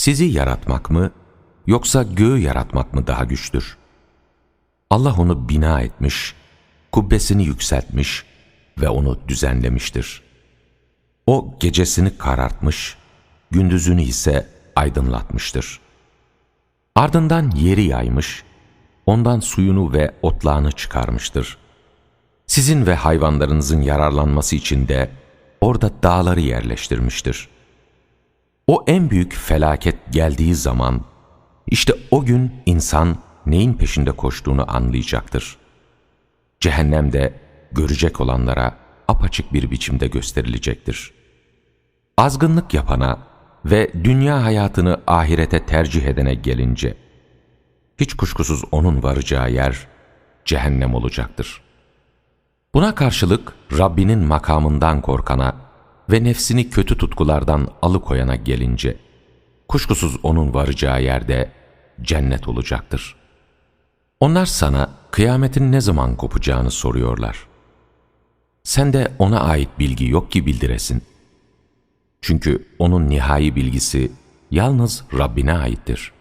Sizi yaratmak mı, yoksa göğü yaratmak mı daha güçtür? Allah onu bina etmiş, kubbesini yükseltmiş ve onu düzenlemiştir. O gecesini karartmış, gündüzünü ise aydınlatmıştır. Ardından yeri yaymış, ondan suyunu ve otlağını çıkarmıştır. Sizin ve hayvanlarınızın yararlanması için de orada dağları yerleştirmiştir. O en büyük felaket geldiği zaman, işte o gün insan neyin peşinde koştuğunu anlayacaktır. Cehennem de görecek olanlara apaçık bir biçimde gösterilecektir. Azgınlık yapana ve dünya hayatını ahirete tercih edene gelince, hiç kuşkusuz onun varacağı yer cehennem olacaktır. Buna karşılık Rabbinin makamından korkana ve nefsini kötü tutkulardan alıkoyana gelince, kuşkusuz onun varacağı yerde cennet olacaktır. Onlar sana kıyametin ne zaman kopacağını soruyorlar. Sen de ona ait bilgi yok ki bildiresin. Çünkü onun nihai bilgisi yalnız Rabbine aittir.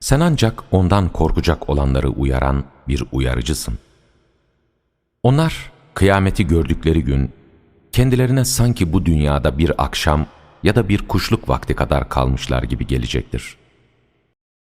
Sen ancak ondan korkacak olanları uyaran bir uyarıcısın. Onlar kıyameti gördükleri gün kendilerine sanki bu dünyada bir akşam ya da bir kuşluk vakti kadar kalmışlar gibi gelecektir.